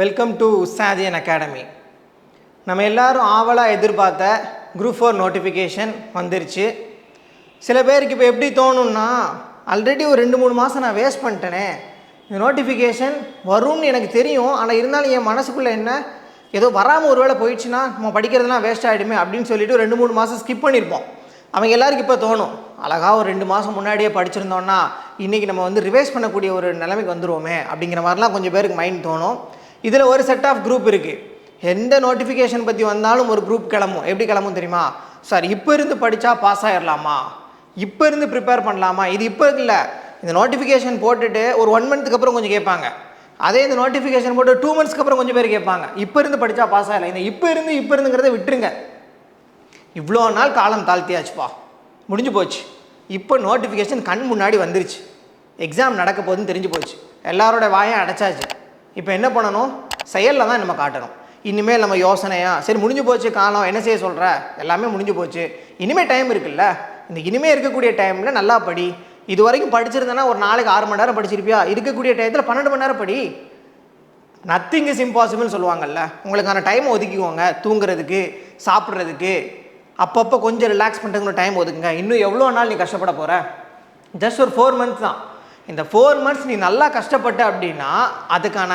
Welcome to Ustadian academy நம்ம எல்லாரும் ஆவலாக எதிர்பார்த்த குரூப் ஃபோர் நோட்டிஃபிகேஷன் வந்துருச்சு. சில பேருக்கு இப்போ எப்படி தோணும்னா ஆல்ரெடி ஒரு ரெண்டு மூணு மாதம் நான் வேஸ்ட் பண்ணிட்டேனே. இந்த நோட்டிஃபிகேஷன் வரும்னு எனக்கு தெரியும். ஆனால் இருந்தாலும் என் மனசுக்குள்ளே என்ன ஏதோ வராமல் ஒரு வேளை போயிடுச்சுன்னா நம்ம படிக்கிறதுலாம் வேஸ்ட் ஆகிடுமே அப்படின்னு சொல்லிட்டு ரெண்டு மூணு மாதம் ஸ்கிப் பண்ணியிருப்போம் அவங்க எல்லாருக்கும் இப்போ தோணும். அழகாக ஒரு ரெண்டு மாதம் முன்னாடியே படிச்சிருந்தோன்னா இன்றைக்கி நம்ம வந்து ரிவைஸ் பண்ணக்கூடிய ஒரு நிலைமைக்கு வந்துருவோமே அப்படிங்கிற மாதிரிலாம் கொஞ்சம் பேருக்கு மைண்ட் தோணும். இதில் ஒரு செட் ஆஃப் குரூப் இருக்குது எந்த நோட்டிஃபிகேஷன் பற்றி வந்தாலும் ஒரு குரூப் கிளம்பும். எப்படி கிளம்பும் தெரியுமா? சார் இப்போ இருந்து படித்தா பாஸ் ஆகிடலாமா இப்போ இருந்து ப்ரிப்பேர் பண்ணலாமா? இது இப்போ இல்லை இந்த நோட்டிஃபிகேஷன் போட்டுட்டு ஒரு ஒன் மந்த்துக்கு அப்புறம் கொஞ்சம் கேட்பாங்க. அதே இந்த நோட்டிஃபிகேஷன் போட்டு டூ மந்த்ஸ்க்கு அப்புறம் கொஞ்சம் பேர் கேட்பாங்க. இப்போ இருந்து படித்தா பாஸ் ஆகலை. இந்த இப்போ இருந்து இப்போ இருந்துங்கிறத விட்டுருங்க. இவ்வளோ நாள் காலம் தாழ்த்தியாச்சுப்பா. முடிஞ்சு போச்சு. இப்போ நோட்டிஃபிகேஷன் கண் முன்னாடி வந்துருச்சு. எக்ஸாம் நடக்க போகுதுன்னு தெரிஞ்சு போச்சு. எல்லாரோட வாயும் அடைச்சாச்சு. இப்போ என்ன பண்ணணும்? செயலில் தான் நம்ம காட்டணும். இனிமேல் நம்ம யோசனையா சரி முடிஞ்சு போச்சு காலம் என்ன செய்ய சொல்கிற எல்லாமே முடிஞ்சு போச்சு. இனிமேல் டைம் இருக்குல்ல? இந்த இனிமேல் இருக்கக்கூடிய டைமில் நல்லா படி. இது வரைக்கும் படிச்சிருந்தேன்னா ஒரு நாளைக்கு ஆறு மணி நேரம் படிச்சிருப்பியா? இருக்கக்கூடிய டயத்தில் பன்னெண்டு மணி நேரம் படி. நத்திங் இஸ் இம்பாசிபிள்னு சொல்லுவாங்கல்ல? உங்களுக்கான டைம் ஒதுக்கிக்கோங்க. தூங்குறதுக்கு சாப்பிட்றதுக்கு அப்பப்போ கொஞ்சம் ரிலாக்ஸ் பண்ணுறதுக்கு டைம் ஒதுக்குங்க. இன்னும் எவ்வளோ நாள் நீ கஷ்டப்பட போகிற ஜஸ்ட் ஒரு ஃபோர் மந்த்ஸ் தான். இந்த ஃபோர் மந்த்ஸ் நீ நல்லா கஷ்டப்பட்ட அப்படின்னா அதுக்கான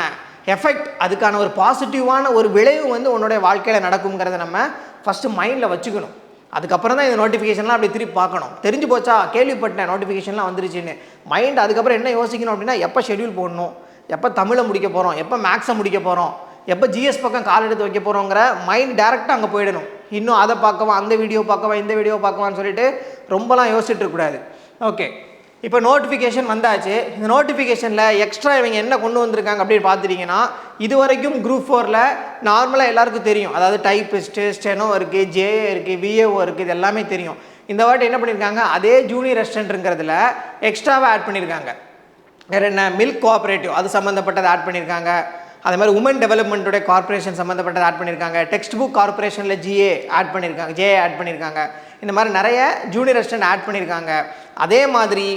எஃபெக்ட் அதுக்கான ஒரு பாசிட்டிவான ஒரு விளைவு வந்து உன்னுடைய வாழ்க்கையில் நடக்குங்கிறத நம்ம ஃபஸ்ட்டு மைண்டில் வச்சுக்கணும். அதுக்கப்புறம் தான் இந்த நோட்டிஃபிகேஷன்லாம் அப்படி திருப்பி பார்க்கணும். தெரிஞ்சு போச்சா? கேள்விப்பட்டேன் நோட்டிஃபிகேஷன்லாம் வந்துருச்சுன்னு. மைண்ட் அதுக்கப்புறம் என்ன யோசிக்கணும் அப்படின்னா எப்போ ஷெட்யூல் போடணும்? எப்போ தமிழை முடிக்க போகிறோம் எப்போ மேக்ஸை முடிக்க போகிறோம் எப்போ ஜிஎஸ் பக்கம் கால் எடுத்து வைக்க போகிறோங்கிற மைண்ட் டேரெக்டாக அங்கே போயிடணும். இன்னும் அதை பார்க்கவா அந்த வீடியோ பார்க்கவா இந்த வீடியோ பார்க்கவான்னு சொல்லிட்டு ரொம்பலாம் யோசிச்சுட்டு இருக்கக்கூடாது. ஓகே இப்போ நோட்டிஃபிகேஷன் வந்தாச்சு. இந்த நோட்டிஃபிகேஷனில் எக்ஸ்ட்ரா இவங்க என்ன கொண்டு வந்திருக்காங்க அப்படின்னு பார்த்துட்டிங்கன்னா இது வரைக்கும் குரூப் ஃபோரில் நார்மலாக எல்லாருக்கும் தெரியும். அதாவது டைப்பிஸ்ட்டு ஸ்டெனோ இருக்குது ஜேஏ இருக்குது விஏஓ இருக்குது இது எல்லாமே தெரியும். இந்த வாட்டி என்ன பண்ணியிருக்காங்க அதே ஜூனியர் ரெஸ்டன்ட்ங்கிறதுல எக்ஸ்ட்ராவாக ஆட் பண்ணியிருக்காங்க வேறு என்ன? மில்க் கோஆப்ரேட்டிவ் அது சம்மந்தப்பட்டதை ஆட் பண்ணியிருக்காங்க அதே மாதிரி உமன் டெவலப்மெண்ட்டுடைய கார்ப்பரேஷன் சம்மந்தப்பட்டதை ஆட் பண்ணியிருக்காங்க டெக்ஸ்ட் புக் கார்ப்பரேஷனில் ஜிஏ ஆட் பண்ணியிருக்காங்க ஜேஏ ஆட் பண்ணியிருக்காங்க இந்த மாதிரி நிறைய ஜூனியர் அசிஸ்டன்ட் ஆட் பண்ணியிருக்காங்க அதே மாதிரி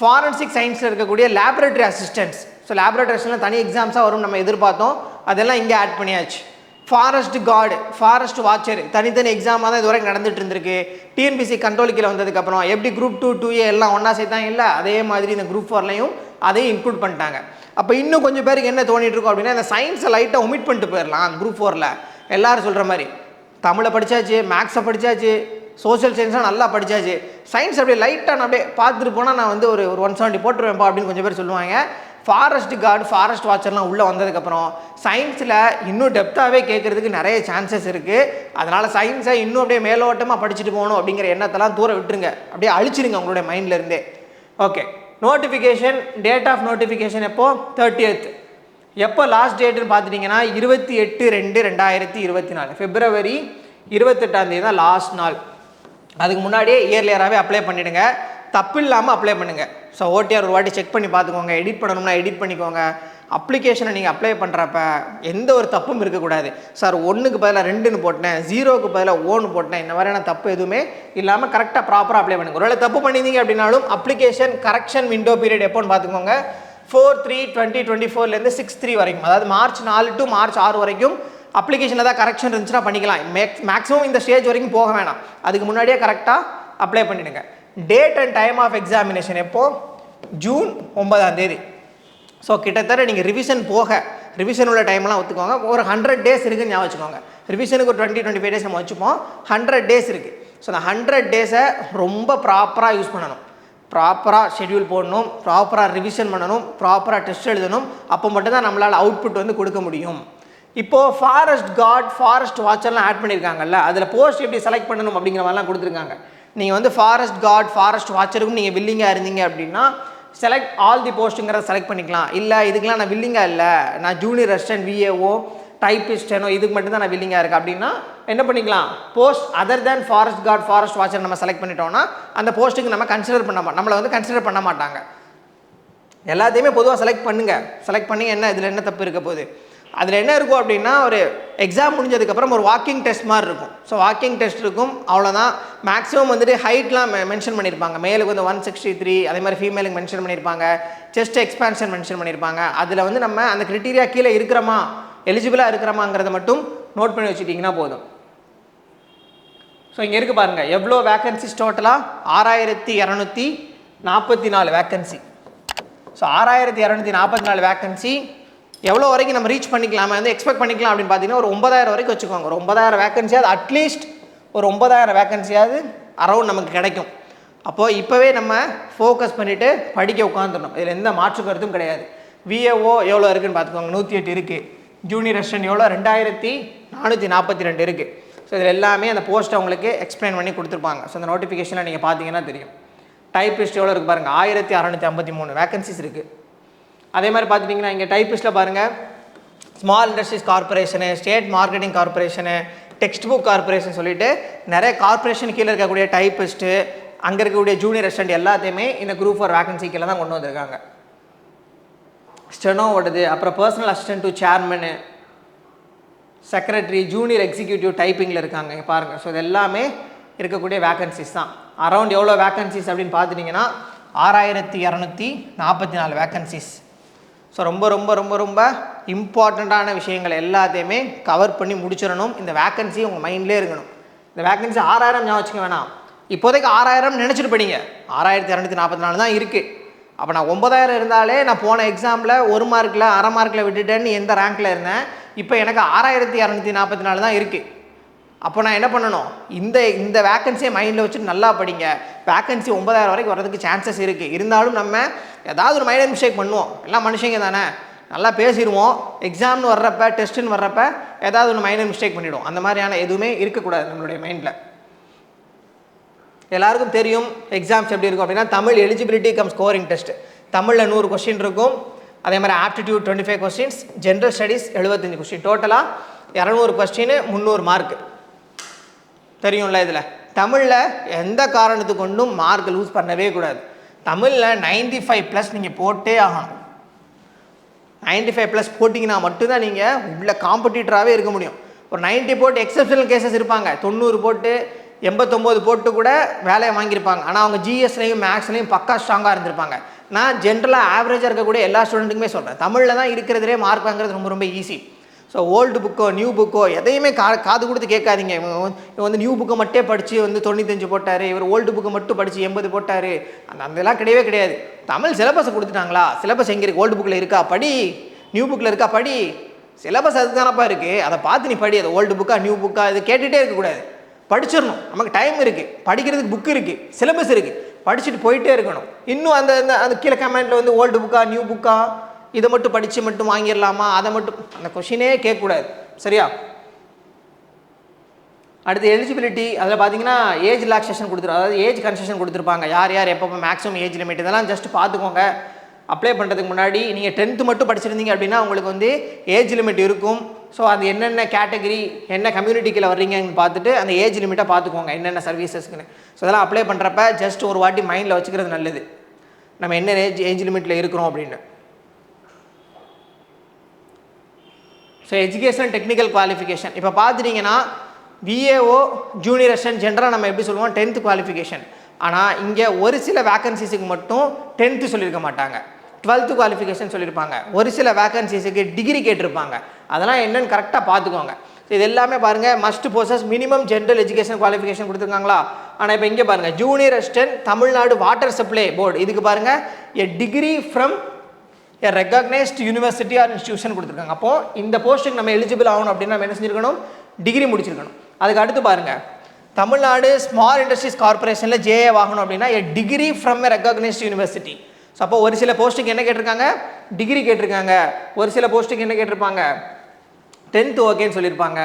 ஃபாரன்சிக் சயின்ஸில் இருக்கக்கூடிய laboratory assistants so laboratory assistant தனி எக்ஸாம்ஸாக வரும் நம்ம எதிர்பார்த்தோம். அதெல்லாம் இங்கே ஆட் பண்ணியாச்சு. ஃபாரஸ்ட் கார்டு ஃபாரஸ்ட் வாட்சர் தனித்தனி எக்ஸாமாக தான் இது வரைக்கும் நடந்துட்டு இருந்திருக்கு. டிஎன்பிசி கண்ட்ரோல் கீழே வந்ததுக்கப்புறம் எப்படி குரூப் டூ டூ ஏ எல்லாம் ஒன்றா சேர்த்தாங்க இல்லை? அதே மாதிரி இந்த குரூப் ஃபோர்லையும் அதையும் இன்க்ளூட் பண்ணிட்டாங்க. அப்போ இன்னும் கொஞ்சம் பேருக்கு என்ன தோணிட்டு இருக்கும் அப்படின்னா இந்த சயின்ஸை லைட்டாக ஒமிட் பண்ணிட்டு போயிடலாம் குரூப் ஃபோரில் எல்லோரும் சொல்கிற மாதிரி. தமிழை படித்தாச்சு மேக்ஸை படித்தாச்சு சோஷியல் சயின்ஸ்லாம் நல்லா படித்தாச்சு சயின்ஸ் அப்படியே லைட்டாக நான் அப்படியே பார்த்துட்டு போனால் நான் வந்து ஒரு ஒரு ஒன் செவன்ட்டி போட்டுருவேன்ப்பா அப்படின்னு கொஞ்சம் பேர் சொல்லுவாங்க. ஃபாரஸ்ட் கார்டு ஃபாரஸ்ட் வாட்சர்லாம் உள்ளே வந்ததுக்கப்புறம் சயின்ஸில் இன்னும் டெப்த்தாகவே கேட்குறதுக்கு நிறைய சான்சஸ் இருக்குது அதனால் சயின்ஸை இன்னும் அப்படியே மேலோட்டமாக படிச்சுட்டு போகணும் அப்படிங்கிற எண்ணத்தெல்லாம் தூர விட்டுருங்க. அப்படியே அழிச்சிருங்க உங்களுடைய மைண்ட்லேருந்தே okay notification date of notification எப்போது தேர்ட்டியத் எப்போ லாஸ்ட் டேட்டுன்னு பார்த்துட்டிங்கன்னா இருபத்தி எட்டு ரெண்டு ரெண்டாயிரத்தி இருபத்தி நாலு. பிப்ரவரி இருபத்தெட்டாம் தேதி தான் லாஸ்ட் நாள். அதுக்கு முன்னாடியே இயர்லியராகவே அப்ளை பண்ணிவிடுங்க தப்பு இல்லாமல் அப்ளை பண்ணுங்கள் ஸோ ஓடிஆர் ஒரு வாட்டி செக் பண்ணி பார்த்துக்கோங்க. எடிட் பண்ணணும்னா எடிட் பண்ணிக்கோங்க. அப்ளிகேஷனை நீங்கள் அப்ளை பண்ணுறப்ப எந்த ஒரு தப்பும் இருக்கக்கூடாது. சார் ஒன்றுக்கு பதிலாக ரெண்டுன்னு போட்டேன். ஜீரோக்கு பதிலாக ஓன்னு போட்டேன். இந்த மாதிரியான தப்பு எதுவுமே இல்லாமல் கரெக்டாக ப்ராப்பராக அப்ளை பண்ணுங்க. ஒருவேளை தப்பு பண்ணியிருந்தீங்க அப்படின்னாலும் அப்ளிகேஷன் கரெக்ஷன் விண்டோ பீரியட் எப்போன்னு பார்த்துக்கோங்க. ஃபோர் த்ரீ டுவெண்ட்டி டுவெண்ட்டி ஃபோர்லேருந்து சிக்ஸ் த்ரீ வரைக்கும். அதாவது மார்ச் நாலு டு மார்ச் ஆறு வரைக்கும் அப்ளிகேஷனில் ஏதாவது கரெக்ஷன் இருந்துச்சுன்னா பண்ணிக்கலாம். மேக்ஸ் மேக்ஸிமம் இந்த ஸ்டேஜ் வரைக்கும் போக வேணாம். அதுக்கு முன்னாடியே கரெக்டாக அப்ளை பண்ணிடுங்க. Date and time of examination எப்போ? ஜூன் ஒன்பதாம் தேதி. ஸோ கிட்டத்தட்ட நீங்கள் ரிவிஷன் போக ரிவிஷன் உள்ள டைம்லாம் ஒத்துக்கோங்க. ஒரு ஹண்ட்ரட் டேஸ் இருக்குன்னு ஞாபகம் வச்சுக்கோங்க. ரிவிஷனுக்கு ஒரு டுவெண்ட்டி டுவெண்ட்டி ஃபைவ் டேஸ் நம்ம வச்சுப்போம். ஹண்ட்ரட் டேஸ் இருக்குது ஸோ அந்த ஹண்ட்ரட் டேஸை ரொம்ப ப்ராப்பராக யூஸ் பண்ணணும். ப்ராப்பராக ஷெட்யூல் போடணும். ப்ராப்பராக ரிவிஷன் பண்ணணும். ப்ராப்பராக டெஸ்ட் எழுதணும். அப்போ மட்டும்தான் நம்மளால் அவுட்புட் வந்து கொடுக்க முடியும். இப்போது ஃபாரஸ்ட் கார்ட் ஃபாரஸ்ட் வாட்சர்லாம் ஆட் பண்ணியிருக்காங்கல்ல அதில் போஸ்ட் எப்படி செலக்ட் பண்ணணும் அப்படிங்கிற மாதிரிலாம் கொடுத்துருக்காங்க. நீங்கள் வந்து ஃபாரஸ்ட் கார்ட் ஃபாரஸ்ட் வாட்சருக்கும் நீங்கள் வில்லிங்காக இருந்தீங்க அப்படின்னா செலக்ட் ஆல் தி போஸ்ட்டுங்கிறத செலக்ட் பண்ணிக்கலாம். இல்லை இதுக்கெலாம் நான் வில்லிங்காக இல்லை. நான் ஜூனியர் ரெஸ்டன்ட் விஏஓ டைப்பிஸ்டனோ இதுக்கு மட்டும்தான் நான் வில்லிங்காக இருக்கேன். அப்படின்னா என்ன பண்ணிக்கலாம்? Post other than forest guard forest watcher நம்ம செலக்ட் பண்ணிட்டோம்னா அந்த போஸ்ட்டுக்கு நம்ம கன்சிடர் பண்ண மா- நம்மளை வந்து கன்சிடர் பண்ண மாட்டாங்க. எல்லாத்தையுமே பொதுவாக செலக்ட் பண்ணுங்கள் செலக்ட் பண்ணி என்ன இதில் என்ன தப்பு இருக்க போகுது? அதில் என்ன இருக்கும் அப்படின்னா ஒரு எக்ஸாம் முடிஞ்சதுக்கப்புறம் ஒரு வாக்கிங் டெஸ்ட் மாதிரி இருக்கும். ஸோ வாக்கிங் டெஸ்ட் இருக்கும். அவ்வளோதான் மேக்ஸிமம் வந்துட்டு ஹைட்லாம் மென்ஷன் பண்ணியிருப்பாங்க மேலுக்கு வந்து ஒன் சிக்ஸ்டி த்ரீ அதே மாதிரி ஃபீமேலுக்கு மென்ஷன் பண்ணியிருப்பாங்க செஸ்ட் எக்ஸ்பான்ஷன் மென்ஷன் பண்ணியிருப்பாங்க அதில் வந்து நம்ம அந்த க்ரிட்டீரியா கீழே இருக்கிறோமா எலிஜிபிளாக இருக்கிறோமாங்கிறத மட்டும் நோட் பண்ணி வச்சுட்டிங்கன்னா போதும். ஸோ இங்கே இருக்குது பாருங்கள் எவ்வளோ வேக்கன்சிஸ் டோட்டலாக ஆறாயிரத்தி இரநூத்தி நாற்பத்தி நாலு வேக்கன்சி ஸோ ஆறாயிரத்தி இரநூத்தி நாற்பத்தி நாலு வேக்கன்சி எவ்வளோ வரைக்கும் நம்ம ரீச் பண்ணிக்கலாம் வந்து எக்ஸ்பெக்ட் பண்ணிக்கலாம் அப்படின்னு பார்த்தீங்கன்னா ஒரு ஒன்பதாயிரம் வரைக்கும் வச்சுக்கோங்க. ஒரு ஒன்பதாயிரம் வேக்கன்சியாவது அட்லீஸ்ட் ஒரு ஒன்பதாயிரம் வேக்கன்சியாவது அரௌண்ட் நமக்கு கிடைக்கும். அப்போது இப்போவே நம்ம ஃபோக்கஸ் பண்ணிவிட்டு படிக்க உட்காந்துடணும் இதில் எந்த மாற்று கருத்தும் கிடையாது. விஏஓ எவ்வளோ இருக்குதுன்னு பார்த்துக்கோங்க. நூற்றி எட்டு இருக்குது ஜூனியர் அசிஸ்டன்ட் எவ்வளோ ரெண்டாயிரத்தி நானூற்றி நாற்பத்தி ரெண்டு இருக்குது ஸோ இதில் எல்லாமே அந்த போஸ்ட்டை அவங்களுக்கு எக்ஸ்பிளைன் பண்ணி கொடுத்துருப்பாங்க. ஸோ அந்த நோட்டிஃபிகேஷனில் நீங்கள் பார்த்தீங்கன்னா தெரியும். டைப்பிஸ்ட் எவ்வளோ இருக்குது பாருங்கள் ஆயிரத்தி அறநூற்றி ஐம்பத்தி மூணு வேகன்சிஸ் இருக்குது அதே மாதிரி பார்த்துட்டிங்கன்னா இங்கே டைப்பிஸ்ட்டில் பாருங்கள் small industries corporation state marketing corporation text book corporation சொல்லிட்டு நிறைய கார்பரேஷன் கீழே இருக்கக்கூடிய டைப்பிஸ்ட்டு அங்கே இருக்கக்கூடிய ஜூனியர் அசிஸ்டன்ட் எல்லாத்தையுமே இந்த குரூப் ஃபார் வேகன்சி கீழே தான் கொண்டு வந்திருக்காங்க. ஸ்டெனோ ஓடுது அப்புறம் personal assistant to chairman secretary junior executive டைப்பிங்கில் இருக்காங்க. இங்கே பாருங்கள் ஸோ இது எல்லாமே இருக்கக்கூடிய வேகன்சிஸ் தான். அரௌண்ட் எவ்வளோ வேகன்சிஸ் அப்படின்னு பார்த்துட்டிங்கன்னா ஆறாயிரத்தி இரநூத்தி நாற்பத்தி நாலு வேகன்சிஸ் ஸோ ரொம்ப ரொம்ப ரொம்ப ரொம்ப இம்பார்ட்டண்ட்டான விஷயங்கள் எல்லாத்தையுமே கவர் பண்ணி முடிச்சிடணும். இந்த வேக்கன்சி உங்கள் மைண்ட்லேயே இருக்கணும். இந்த வேக்கன்சி ஆறாயிரம் ஞாபகம் வச்சுக்க வேணாம். இப்போதைக்கு ஆறாயிரம் நினச்சிட்டு படிங்க ஆறாயிரத்தி இரநூத்தி நாற்பத்தி நாலு தான் இருக்குது அப்போ நான் ஒன்பதாயிரம் இருந்தாலே நான் போன எக்ஸாமில் ஒரு மார்க்கில் அரை மார்க்கில் விட்டுட்டேன்னு எந்த ரேங்க்கில் இருந்தேன். இப்போ எனக்கு ஆறாயிரத்தி இரநூத்தி நாற்பத்தி நாலு தான் இருக்குது அப்போ நான் என்ன பண்ணணும்? இந்த இந்த வேக்கன்சியை மைண்டில் வச்சுட்டு நல்லா படிங்க. வேக்கன்சி ஒன்பதாயிரம் வரைக்கும் வரதுக்கு சான்சஸ் இருக்குது இருந்தாலும் நம்ம ஏதாவது ஒரு மைனர் மிஸ்டேக் பண்ணுவோம். எல்லாம் மனுஷங்க தானே. நல்லா பேசிடுவோம். எக்ஸாம்னு வர்றப்ப டெஸ்ட்டுன்னு வர்றப்ப ஏதாவது ஒன்று மைனர் மிஸ்டேக் பண்ணிவிடும் அந்த மாதிரியான எதுவுமே இருக்கக்கூடாது நம்மளுடைய மைண்டில் எல்லாருக்கும் தெரியும் எக்ஸாம்ஸ் எப்படி இருக்கும் அப்படின்னா Tamil eligibility cum scoring test தமிழில் நூறு கொஸ்டின் இருக்கும். அதே மாதிரி aptitude twenty five questions general studies எழுபத்தஞ்சு கொஸ்டின் டோட்டலாக இரநூறு கொஸ்டின் முந்நூறு மார்க்கு தெரியும்ல இதில்? தமிழில் எந்த காரணத்து கொண்டும் மார்க் லூஸ் பண்ணவே கூடாது. தமிழில் 95 ஃபைவ் ப்ளஸ் நீங்கள் போட்டே ஆகணும். 95 ஃபைவ் ப்ளஸ் போட்டிங்கன்னா மட்டும்தான் நீங்கள் உள்ள காம்படிட்டராகவே இருக்க முடியும். ஒரு 90 போட்டு எக்ஸப்ஷனல் கேசஸ் இருப்பாங்க. தொண்ணூறு போட்டு எண்பத்தொம்போது போட்டு கூட வேலையை வாங்கியிருப்பாங்க. ஆனால் அவங்க ஜிஎஸ்லையும் மேக்ஸ்லையும் பக்கா ஸ்ட்ராங்காக இருந்திருப்பாங்க. நான் ஜென்ரலாக ஆவரேஜாக இருக்கக்கூடிய எல்லா ஸ்டூடெண்ட்டுக்குமே சொல்கிறேன் தமிழில் தான் இருக்கிறதுலே மார்க் வாங்குறது ரொம்ப ரொம்ப ஈஸி ஸோ ஓல்டு புக்கோ நியூ புக்கோ எதையுமே கா காது கொடுத்து கேட்காதீங்க. இவங்க வந்து இவங்க வந்து நியூ புக்கை மட்டும் படித்து வந்து தொண்ணூத்தஞ்சு போட்டார். இவர் ஓல்டு புக்கை மட்டும் படித்து எண்பது போட்டார். அந்த அதெல்லாம் கிடையவே கிடையாது. தமிழ் சிலபஸை கொடுத்துட்டாங்களா? சிலபஸ் எங்கே இருக்குது ஓல்டு புக்கில் இருக்கா? படி. நியூ புக்கில் இருக்கா? படி. சிலபஸ் அதுதானப்பா இருக்குது அதை பார்த்து நீ படி. அது ஓல்டு புக்கா நியூ புக்கா இது கேட்டுகிட்டே இருக்கக்கூடாது படிச்சிடணும். நமக்கு டைம் இருக்குது படிக்கிறதுக்கு புக்கு இருக்குது சிலபஸ் இருக்குது படிச்சுட்டு போயிட்டே இருக்கணும். இன்னும் அந்த அந்த அந்த கீழே கமெண்ட்டில் வந்து ஓல்டு புக்கா நியூ புக்கா இதை மட்டும் படித்து மட்டும் வாங்கிடலாமா? அதை மட்டும் அந்த கொஷினே கேட்கக்கூடாது. சரியா? அடுத்து எலிஜிபிலிட்டி அதில் பார்த்தீங்கன்னா ஏஜ் ரிலாக்ஸேஷன் கொடுத்துரு அதாவது ஏஜ் கன்செஷன் கொடுத்துருப்பாங்க. யார் யார் எப்பப்போ மேக்ஸிமம் ஏஜ் லிமிட் இதெல்லாம் ஜஸ்ட் பார்த்துக்கோங்க அப்ளை பண்ணுறதுக்கு முன்னாடி நீங்கள் டென்த்து மட்டும் படிச்சிருந்தீங்க அப்படின்னா உங்களுக்கு வந்து ஏஜ் லிமிட் இருக்கும். ஸோ அது என்னென்ன கேட்டகரி என்ன கம்யூனிட்டிக்கில் வர்றீங்கன்னு பார்த்துட்டு அந்த ஏஜ் லிமிட்டை பார்த்துக்கோங்க என்னென்ன சர்வீசஸ்க்குன்னு ஸோ அதெல்லாம் அப்ளை பண்ணுறப்ப ஜஸ்ட் ஒரு வாட்டி மைண்டில் வச்சுக்கிறது நல்லது. நம்ம என்ன ஏஜ் ஏஜ் லிமிட்டில் இருக்கிறோம் அப்படின்னு. ஸோ எஜுகேஷன் டெக்னிக்கல் குவாலிஃபிகேஷன் இப்போ பார்த்துட்டிங்கன்னா விஏஓ ஜூனியர் அசிஸ்டன்ட் ஜென்ரலாக நம்ம எப்படி சொல்லுவோம்? டென்த்து குவாலிஃபிகேஷன் ஆனால் இங்கே ஒரு சில வேக்கன்சிஸுக்கு மட்டும் டென்த்து சொல்லியிருக்க மாட்டாங்க. டுவெல்த்து குவாலிஃபிகேஷன் சொல்லியிருப்பாங்க ஒரு சில வேக்கன்சிஸுக்கு டிகிரி கேட்டிருப்பாங்க. அதெல்லாம் என்னென்னு கரெக்டாக பார்த்துக்கோங்க இது எல்லாமே பாருங்கள் must possess minimum general education qualification கொடுத்துருக்காங்களா? ஆனால் இப்போ இங்கே பாருங்கள் junior assistant Tamil Nadu water supply board இதுக்கு பாருங்கள் a degree from a recognised university or institution கொடுத்துருக்காங்க. அப்போ இந்த போஸ்ட்டுக்கு நம்ம எலிஜிபிள் ஆகணும் அப்படின்னா நம்ம என்ன செஞ்சுருக்கணும்? டிகிரி முடிச்சிருக்கணும். அதுக்கு அடுத்து பாருங்கள் தமிழ்நாடு ஸ்மால் இண்டஸ்ட்ரீஸ் கார்பரேஷனில் ஜேஏ ஆகணும் அப்படின்னா எ degree from a recognised university so அப்போ ஒரு சில போஸ்ட்டுக்கு என்ன கேட்டிருக்காங்க? டிகிரி கேட்டிருக்காங்க. ஒரு சில போஸ்ட்டுக்கு என்ன கேட்டிருப்பாங்க? டென்த்து ஓகேன்னு சொல்லியிருப்பாங்க.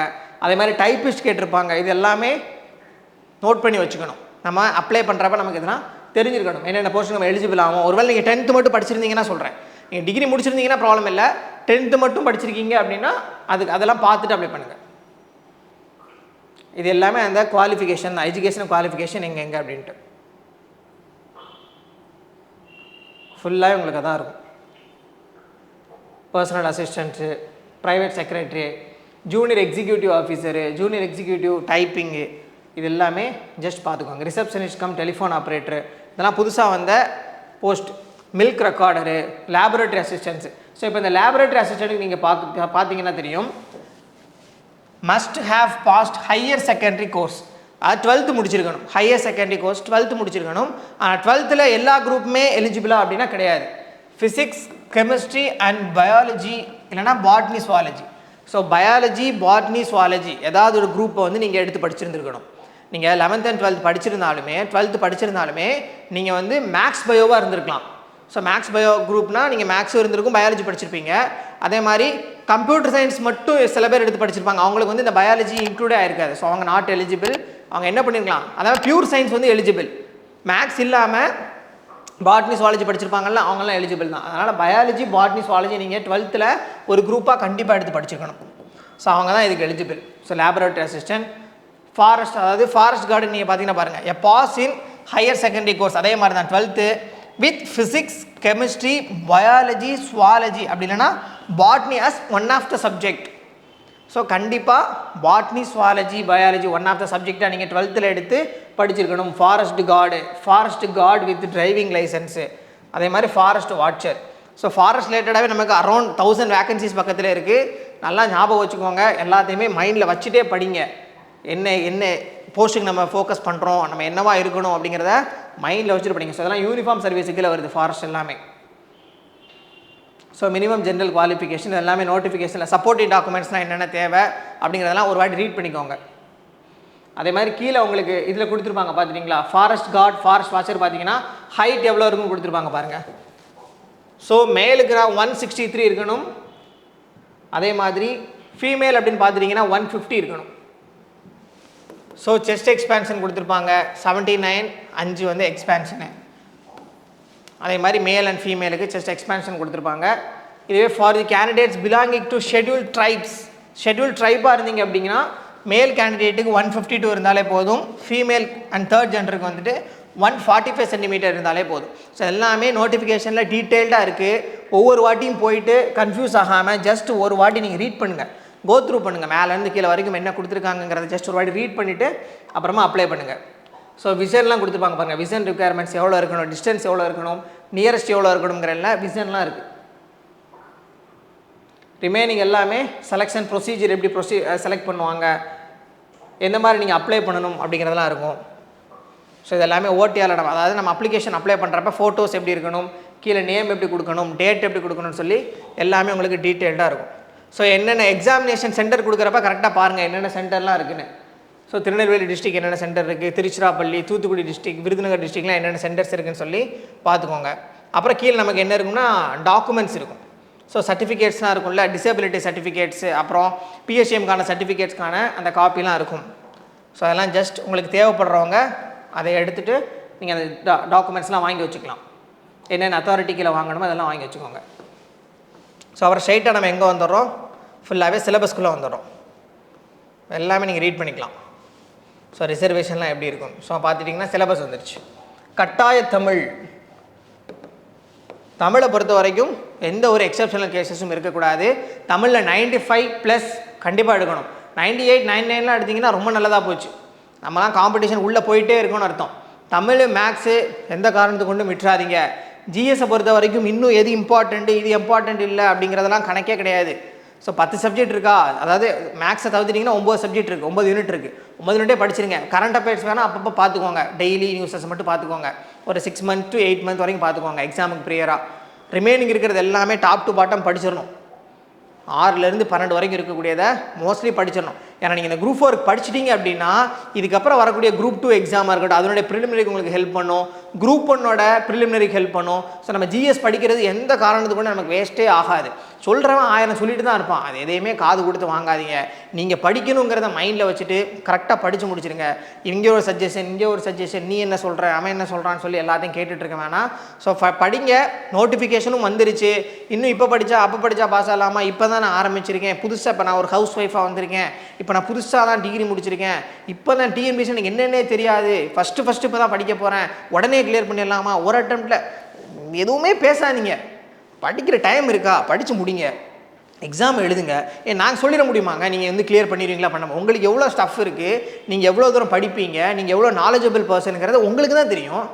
அதே மாதிரி டைப்பிஸ்ட் கேட்டிருப்பாங்க. இது எல்லாமே நோட் பண்ணி வச்சுக்கணும். நம்ம அப்ளை பண்ணுறப்ப நமக்கு இதெல்லாம் தெரிஞ்சிருக்கணும். என்னென்ன போஸ்ட் நம்ம எலிஜிபிள் ஆகும். ஒருவேளை நீங்கள் டென்த்து மட்டும் படிச்சிருந்தீங்கன்னா சொல்கிறேன் நீங்கள் டிகிரி முடிச்சிருந்தீங்கன்னா ப்ராப்ளம் இல்லை. டென்த்து மட்டும் படிச்சிருக்கீங்க அப்படின்னா அதுக்கு அதெல்லாம் பார்த்துட்டு அப்ளை பண்ணுங்கள் இது எல்லாமே அந்த குவாலிஃபிகேஷன் எஜுகேஷன் குவாலிஃபிகேஷன் எங்கே எங்கே அப்படின்ட்டு. ஃபுல்லாக உங்களுக்கு அதான் இருக்கும். Personal assistant private secretary junior executive officer junior executive typing இது எல்லாமே ஜஸ்ட் பார்த்துக்கோங்க. ரிசப்ஷனிஸ்ட் கம் டெலிஃபோன் ஆப்ரேட்டர் இதெல்லாம் புதுசாக வந்த post milk recorder laboratory assistants so இப்போ இந்த லேபரேட்டரி அசிஸ்டன்ட்டுக்கு நீங்கள் பார்க்க பார்த்தீங்கன்னா தெரியும். Must have passed higher secondary course அது டுவெல்த்து முடிச்சிருக்கணும். ஹையர் செகண்டரி கோர்ஸ் டுவெல்த்து முடிச்சிருக்கணும். ஆனால் டுவெல்த்தில் எல்லா குரூப்புமே எலிஜிபிளா அப்படின்னா கிடையாது. ஃபிசிக்ஸ் கெமிஸ்ட்ரி அண்ட் பயாலஜி இல்லைனா botany zoology so biology botany zoology ஏதாவது ஒரு குரூப்பை வந்து நீங்கள் எடுத்து படிச்சிருந்துருக்கணும். நீங்கள் லெவன்த் அண்ட் டுவெல்த் படிச்சிருந்தாலுமே டுவெல்த்து படிச்சிருந்தாலுமே நீங்கள் வந்து மேக்ஸ் பயோவாக இருந்திருக்கலாம். ஸோ மேக்ஸ் பயோ குரூப்னால் நீங்கள் மேக்ஸும் இருந்திருக்கும் பயாலஜி படிச்சிருப்பீங்க அதே மாதிரி கம்ப்யூட்டர் சயின்ஸ் மட்டும் சில பேர் எடுத்து படிச்சிருப்பாங்க அவங்களுக்கு வந்து இந்த பயாலஜி இன்க்ளூடே ஆயிருக்காது ஸோ அவங்க நாட் எலிஜிபிள் அவங்க என்ன பண்ணிருக்கலாம் அதாவது பியூர் சயின்ஸ் வந்து எலிஜிபிள் மேக்ஸ் இல்லாமல் பாட்னி சுவாலஜி படிச்சிருப்பாங்கல்ல அவங்களாம் எலிஜிபிள் தான் அதனால் பயாலஜி பாட்னி சுவாலஜி நீங்கள் டுவெல்த்தில் ஒரு குரூப்பாக கண்டிப்பாக எடுத்து படிச்சிருக்கணும் ஸோ அவங்க தான் இதுக்கு eligible so laboratory assistant forest அதாவது ஃபாரஸ்ட் கார்டன் நீங்கள் பார்த்தீங்கன்னா பாருங்கள் a pass in higher secondary course அதே மாதிரி தான் twelfth with physics chemistry biology zoology அப்படி இல்லைன்னா botany as one of the subject so கண்டிப்பாக botany zoology biology one of the சப்ஜெக்டாக நீங்கள் டுவெல்த்தில் எடுத்து படிச்சிருக்கணும். Forest guard forest guard with driving licence அதே மாதிரி ஃபாரஸ்ட் வாட்சர் ஸோ ஃபாரஸ்ட் ரிலேட்டடாகவே நமக்கு அரௌண்ட் தௌசண்ட் வேகன்சிஸ் பக்கத்தில் இருக்குது நல்லா ஞாபகம் வச்சுக்கோங்க. எல்லாத்தையுமே மைண்டில் வச்சுட்டே படிங்க. என்ன என்ன போஸ்ட்டுக்கு நம்ம ஃபோக்கஸ் பண்ணுறோம் நம்ம என்னவா இருக்கணும் அப்படிங்கிறத மைண்டில் வச்சுட்டு படிங்க. ஸோ அதெல்லாம் யூனிஃபார்ம் சர்வீஸுக்குள்ள வருது ஃபாரஸ்ட் எல்லாமே. ஸோ மினிமம் ஜென்ரல் குவாலிஃபிகேஷன் எல்லாமே நோட்டிஃபிகேஷனில் சப்போர்ட்டிவ் டாக்குமெண்ட்ஸ்லாம் என்னென்ன தேவை அப்படிங்கிறதெல்லாம் ஒரு வாட்டி ரீட் பண்ணிக்கோங்க. அதே மாதிரி கீழே உங்களுக்கு இதில் கொடுத்துருப்பாங்க பார்த்துட்டிங்களா ஃபாரஸ்ட் கார்ட் ஃபாரஸ்ட் வாட்சர் பார்த்தீங்கன்னா ஹைட் எவ்வளோ இருக்குன்னு கொடுத்துருப்பாங்க பாருங்கள் ஸோ மேலுக்கு ஒன் சிக்ஸ்டி த்ரீ இருக்கணும். அதே மாதிரி ஃபீமேல் அப்படின்னு பார்த்துட்டிங்கன்னா ஒன் ஃபிஃப்டி இருக்கணும். ஸோ செஸ்ட் எக்ஸ்பேன்ஷன் கொடுத்துருப்பாங்க. செவன்ட்டி நைன் அஞ்சு வந்து எக்ஸ்பேன்ஷனு அதே மாதிரி மேல் அண்ட் ஃபீமேலுக்கு செஸ்ட் எக்ஸ்பேன்ஷன் கொடுத்துருப்பாங்க. இதுவே for the candidates belonging to schedule tribes schedule ட்ரைப்பாக இருந்தீங்க அப்படிங்கன்னா மேல் கேண்டிடேட்டுக்கு ஒன் ஃபிஃப்டி டூ இருந்தாலே போதும். ஃபீமேல் அண்ட் தேர்ட் ஜெண்டருக்கு வந்துட்டு ஒன் ஃபார்ட்டி ஃபைவ் சென்டிமீட்டர் இருந்தாலே போதும். ஸோ எல்லாமே நோட்டிஃபிகேஷனில் டீட்டெயில்டாக இருக்குது ஒவ்வொரு வாட்டியும் போயிட்டு கன்ஃபியூஸ் ஆகாமல் ஜஸ்ட் ஒரு வாட்டி நீங்கள் ரீட் பண்ணுங்கள் கோத்ரூ பண்ணுங்கள் மேலேருந்து கீழே வரைக்கும் என்ன கொடுத்துருக்காங்கிறத ஜஸ்ட் ஒரு வாட்டி ரீட் பண்ணிவிட்டு அப்புறமா அப்ளை பண்ணுங்கள் ஸோ விசன்லாம் கொடுத்துருப்பாங்க பாருங்கள் விசன் ரிக்குயர்மெண்ட்ஸ் எவ்வளோ இருக்கணும்? டிஸ்டன்ஸ் எவ்வளோ இருக்கணும்? நியரஸ்ட் எவ்வளோ இருக்கணுங்கிற எல்லாம் விசன்லாம் இருக்குது ரிமைனிங் எல்லாமே செலெக்ஷன் ப்ரொசீஜர் எப்படி ப்ரொசீ செலக்ட் பண்ணுவாங்க? எந்த மாதிரி நீங்கள் அப்ளை பண்ணணும் அப்படிங்கிறதெல்லாம் இருக்கும். ஸோ இது எல்லாமே ஓடிஆர் அதாவது நம்ம அப்ளிகேஷன் அப்ளை பண்ணுறப்ப ஃபோட்டோஸ் எப்படி இருக்கணும்? கீழே நேம் எப்படி கொடுக்கணும்? டேட் எப்படி கொடுக்கணும்னு சொல்லி எல்லாமே உங்களுக்கு டீட்டெயில்டாக இருக்கும். ஸோ என்னென்ன எக்ஸாமினேஷன் சென்டர் கொடுக்குறப்ப கரெக்டாக பாருங்கள் என்னென்ன சென்டர்லாம் இருக்குன்னு. ஸோ திருநெல்வேலி டிஸ்ட்ரிக் என்னென்ன சென்டர் இருக்குது திருச்சிராப்பள்ளி தூத்துக்குடி டிஸ்ட்ரிக் விருதுநகர் டிஸ்ட்ரிக்லாம் என்னென்ன சென்டர்ஸ் இருக்குன்னு சொல்லி பார்த்துக்கோங்க. அப்புறம் கீழே நமக்கு என்ன இருக்கும்னா டாக்குமெண்ட்ஸ் இருக்கும். ஸோ சர்டிஃபிகேட்ஸ்லாம் இருக்கும்ல டிசபிலிட்டி சர்டிஃபிகேட்ஸு அப்புறம் பிஎஸ்சிஎம்கான சர்டிஃபிகேட்ஸ்க்கான அந்த காப்பிலாம் இருக்கும். ஸோ அதெல்லாம் ஜஸ்ட் உங்களுக்கு தேவைப்படுறவங்க அதை எடுத்துகிட்டு நீங்கள் அந்த டா டாக்குமெண்ட்ஸ்லாம் வாங்கி வச்சுக்கலாம். என்னென்ன அத்தாரிட்டி கீழே வாங்கணுமோ அதெல்லாம் வாங்கி வச்சுக்கோங்க. ஸோ அவர் ஸ்ட்ரைட்டாக நம்ம எங்கே வந்துடுறோம்? ஃபுல்லாகவே சிலபஸ்க்குள்ளே வந்துடுறோம். எல்லாமே நீங்கள் ரீட் பண்ணிக்கலாம். ஸோ ரிசர்வேஷன்லாம் எப்படி இருக்கும்? ஸோ பார்த்துட்டிங்கன்னா சிலபஸ் வந்துருச்சு. கட்டாய தமிழ். தமிழை பொறுத்த வரைக்கும் எந்த ஒரு எக்ஸப்ஷனல் கேசஸும் இருக்கக்கூடாது. தமிழில் 95 ஃபைவ் ப்ளஸ் கண்டிப்பாக எடுக்கணும். 98 எயிட் நைன் நைன்லாம் எடுத்திங்கன்னா ரொம்ப நல்லதாக போச்சு. நம்மலாம் காம்படிஷன் உள்ளே போயிட்டே இருக்கணும்னு அர்த்தம். தமிழ் மேக்ஸு எந்த காரணத்துக்கு கொண்டும் விட்டுறாதீங்க. ஜிஎஸை பொறுத்த வரைக்கும் இன்னும் எது இம்பார்ட்டண்ட்டு இது இம்பார்ட்டண்ட் இல்லை அப்படிங்கிறதெல்லாம் கணக்கே கிடையாது. ஸோ பத்து சப்ஜெக்ட் இருக்கா? அதாவது மேக்ஸை தவிர்த்துட்டிங்கன்னா ஒம்பது சப்ஜெக்ட் இருக்குது ஒம்பது யூனிட் இருக்குது ஒம்பது யூனிட்டே படிச்சிருங்க. கரண்ட் அஃபேர்ஸ் வேணால் அப்பப்போ பார்த்துக்கோங்க. டெய்லி நியூஸஸ் மட்டும் பார்த்துக்கோங்க. ஒரு six month to eight month வரைக்கும் பார்த்துக்கோங்க. எக்ஸாமுக்கு ப்ரியராக ரிமைனிங் இருக்கிறது எல்லாமே டாப் டு பாட்டம் படிச்சிடணும். ஆறுலேருந்து பன்னெண்டு வரைக்கும் இருக்கக்கூடியதை மோஸ்ட்லி படிச்சிடணும். ஏன்னா நீங்கள் இந்த குரூப் ஒர்க் படிச்சிட்டீங்க அப்படின்னா இதுக்கப்புறம் வரக்கூடிய குரூப் டூ எக்ஸாமாக இருக்கட்டும் அதனுடைய ப்ரிலிமினரிக்கு உங்களுக்கு ஹெல்ப் பண்ணும். குரூப் ஒன்னோட ப்ரிலிமினரிக்கு ஹெல்ப் பண்ணும். ஸோ நம்ம ஜிஎஸ் படிக்கிறது எந்த காரணத்துக்கு கூட நமக்கு வேஸ்ட்டே ஆகாது. சொல்கிறவன் ஆயிரம் சொல்லிட்டு தான் இருப்பான். அது எதையுமே காது கொடுத்து வாங்காதீங்க. நீங்கள் படிக்கணுங்கிறத மைண்டில் வச்சுட்டு கரெக்டாக படித்து முடிச்சிருங்க. இங்கே ஒரு சஜஷன் இங்கே ஒரு சஜஷன் நீ என்ன சொல்கிற அவன் என்ன சொல்கிறான்னு சொல்லி எல்லாத்தையும் கேட்டுட்ருக்க வேணாம். ஸோ படிங்க. நோட்டிஃபிகேஷனும் வந்துருச்சு. இன்னும் இப்போ படித்தா அப்போ படித்தா பாஸ் ஆகலாமா? இப்போ தான் நான் ஆரம்பிச்சிருக்கேன். புதுசாக இப்போ நான் ஒரு ஹவுஸ் ஒய்ஃபாக வந்திருக்கேன். இப்போ நான் புதுசாக தான் டிகிரி முடிச்சிருக்கேன். இப்போ தான் டிஎன்பிசி எனக்கு என்னென்னே தெரியாது. ஃபஸ்ட்டு ஃபஸ்ட்டு இப்போ தான் படிக்க போகிறேன் உடனே கிளியர் பண்ணிடலாமா? ஒரு அட்டம்ப்டில் எதுவுமே பேசாதீங்க. படிக்கிற டைம் இருக்கா? படித்து முடிங்க. எக்ஸாம் எழுதுங்க. ஏ நாங்கள் சொல்லிட முடியுமாங்க? நீங்கள் வந்து கிளியர் பண்ணிடுவீங்களா? பண்ண உங்களுக்கு எவ்வளோ ஸ்டஃப் இருக்குது நீங்கள் எவ்வளோ தூரம் படிப்பீங்க? நீங்கள் எவ்வளோ நாலேஜபிள் பர்சனுங்கிறது உங்களுக்கு தான் தெரியும்.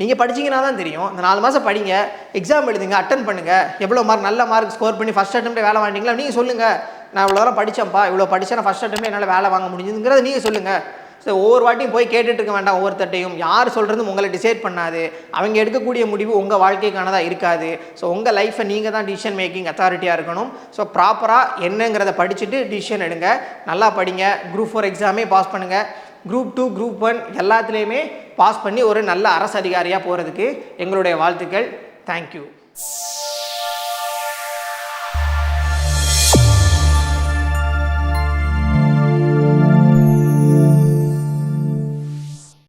நீங்கள் படிச்சீங்கன்னா தான் தெரியும். இந்த நாலு மாதம் படிங்க எக்ஸாம் எழுதுங்க அட்டன் பண்ணுங்கள் எவ்வளோ மார்க் நல்ல மார்க் ஸ்கோர் பண்ணி ஃபஸ்ட் அட்டம்ப்டே வேலை வாங்கிட்டீங்களா? நீங்கள் சொல்லுங்கள் நான் இவ்வளோ தூரம் படித்தேன்ப்பா இவ்வளோ படித்தேன் ஃபஸ்ட் அட்டம்ப்டே என்னால் வேலை வாங்க முடிஞ்சுங்கிறத நீங்கள் சொல்லுங்கள் ஸோ ஒவ்வொரு வாட்டியும் போய் கேட்டுட்டு இருக்க வேண்டாம் ஒவ்வொருத்தட்டையும் யார் சொல்கிறதும் உங்களை டிசைட் பண்ணாது. அவங்க எடுக்கக்கூடிய முடிவு உங்கள் வாழ்க்கைக்கானதாக இருக்காது. ஸோ உங்கள் லைஃப்பை நீங்கள் தான் டிசிஷன் மேக்கிங் அத்தாரிட்டியாக இருக்கணும். ஸோ ப்ராப்பராக என்னங்கிறத படிச்சுட்டு டிசிஷன் எடுங்க. நல்லா படிங்க. குரூப் ஃபோர் எக்ஸாமே பாஸ் பண்ணுங்கள் குரூப் டூ குரூப் ஒன் எல்லாத்துலேயுமே பாஸ் பண்ணி ஒரு நல்ல அரசு அதிகாரியாக போகிறதுக்கு எங்களுடைய வாழ்த்துக்கள். தேங்க்யூ